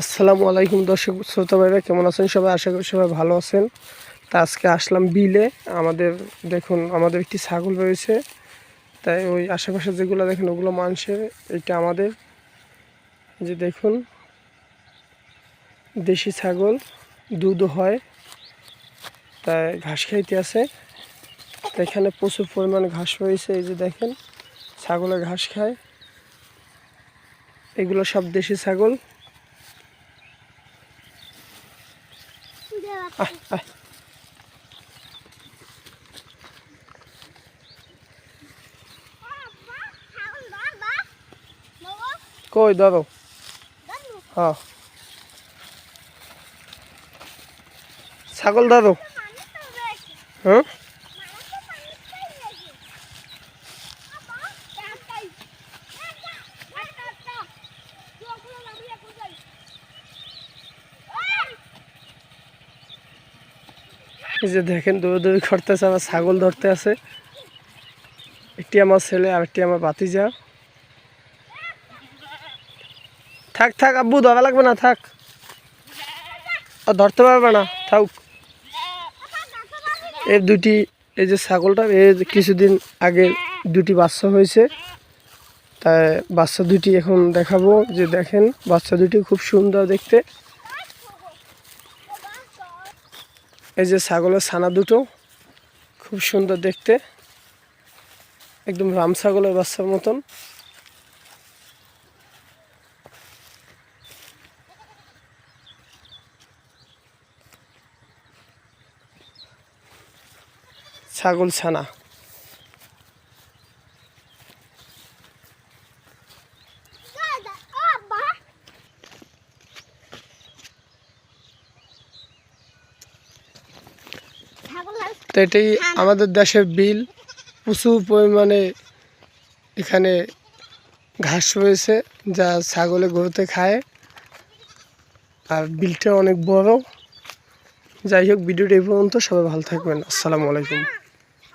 আসসালামু আলাইকুম দর্শক শ্রোতা ভাইরা, কেমন আছেন সবাই? আশা করি সবাই ভালো আছেন। তা আজকে আসলাম বিলে। আমাদের দেখুন, আমাদের একটি ছাগল রয়েছে। তাই ওই আশেপাশে যেগুলো দেখেন, ওগুলো মানুষের এটা আমাদের। যে দেখুন, দেশি ছাগল, দুধ হয়, তাই ঘাস খাইতে আছে। এখানে প্রচুর পরিমাণ ঘাস রয়েছে, এই যে দেখেন, ছাগলে ঘাস খায়। এগুলো সব দেশি ছাগল। কই দাদো? হ্যাঁ। ছাগল দাদো? হ্যাঁ? এই যে দেখেন দৌড়দৌড়ি করতেছে, আমার ছাগল ধরতে আছে। একটি আমার ছেলে আর একটি আমার বাতিজা থাক থাক, আব্বু, ধরা লাগবে না, থাক। আর ধরতে পারবে না, থাক। এর দুটি, এই যে ছাগলটা এর কিছুদিন আগে দুটি বাচ্চা হয়েছে। তাই বাচ্চা দুটি এখন দেখাবো, যে দেখেন, বাচ্চা দুটি খুব সুন্দর দেখতে। এই যে ছাগলের ছানা দুটো, খুব সুন্দর দেখতে। একদম রাম ছাগলের বাচ্চার মতন। ছাগল ছানা। তো এটাই আমাদের দেশের বিল। প্রচুর পরিমাণে এখানে ঘাস রয়েছে যা ছাগলে গরুতে খায়। আর বিলটা অনেক বড়। যাই হোক ভিডিওটা এই পর্যন্ত। সবাই ভালো থাকবেন। আসসালামু আলাইকুম।